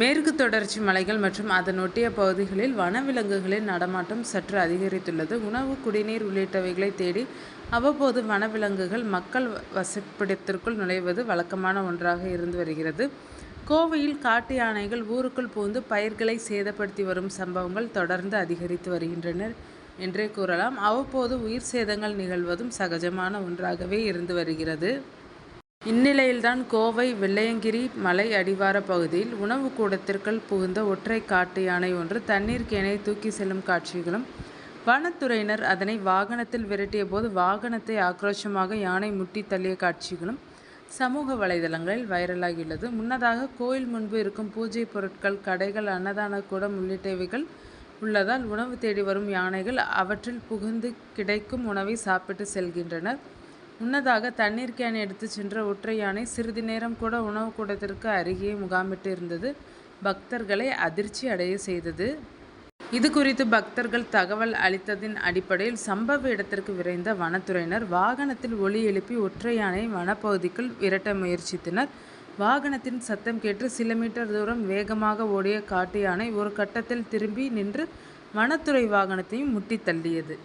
மேற்கு தொடர்ச்சி மலைகள் மற்றும் அதனொட்டிய பகுதிகளில் வனவிலங்குகளின் நடமாட்டம் சற்று அதிகரித்துள்ளது. உணவு, குடிநீர் உள்ளிட்டவைகளை தேடி அவ்வப்போது வனவிலங்குகள் மக்கள் வசிப்பிடத்திற்குள் நுழைவது வழக்கமான ஒன்றாக இருந்து வருகிறது. கோவையில் காட்டு யானைகள் ஊருக்குள் புகுந்து பயிர்களை சேதப்படுத்தி வரும் சம்பவங்கள் தொடர்ந்து அதிகரித்து வருகின்றனர் என்றே கூறலாம். அவ்வப்போது உயிர் சேதங்கள் நிகழ்வதும் சகஜமான ஒன்றாகவே இருந்து வருகிறது. இந்நிலையில்தான் கோவை வெள்ளையங்கிரி மலை அடிவார பகுதியில் உணவு கூடத்திற்குள் புகுந்த ஒற்றை காட்டு யானை ஒன்று தண்ணீர் கேனை தூக்கி செல்லும் காட்சிகளும், வனத்துறையினர் அதனை வாகனத்தில் விரட்டிய போது வாகனத்தை ஆக்ரோஷமாக யானை முட்டி தள்ளிய காட்சிகளும் சமூக வலைதளங்களில் வைரலாகியுள்ளது. முன்னதாக கோயில் முன்பு இருக்கும் பூஜை பொருட்கள், கடைகள், அன்னதான கூடம் உள்ளிட்டவைகள் உள்ளதால் உணவு தேடி வரும் யானைகள் அவற்றில் புகுந்து கிடைக்கும் உணவை சாப்பிட்டு செல்கின்றனர். முன்னதாக தண்ணீர் கேன் எடுத்து சென்ற ஒற்றை யானை சிறிது நேரம் கூட உணவு கூடத்திற்கு அருகே முகாமிட்டு இருந்தது பக்தர்களை அதிர்ச்சி அடைய செய்தது. இதுகுறித்து பக்தர்கள் தகவல் அளித்ததின் அடிப்படையில் சம்பவ இடத்திற்கு விரைந்த வனத்துறையினர் வாகனத்தில் ஒலி எழுப்பி ஒற்றை யானையை வனப்பகுதிக்குள் விரட்ட முயற்சித்தனர். வாகனத்தின் சத்தம் கேட்டு சில மீட்டர் தூரம் வேகமாக ஓடிய காட்டு யானை ஒரு கட்டத்தில் திரும்பி நின்று வனத்துறை வாகனத்தையும் முட்டி தள்ளியது.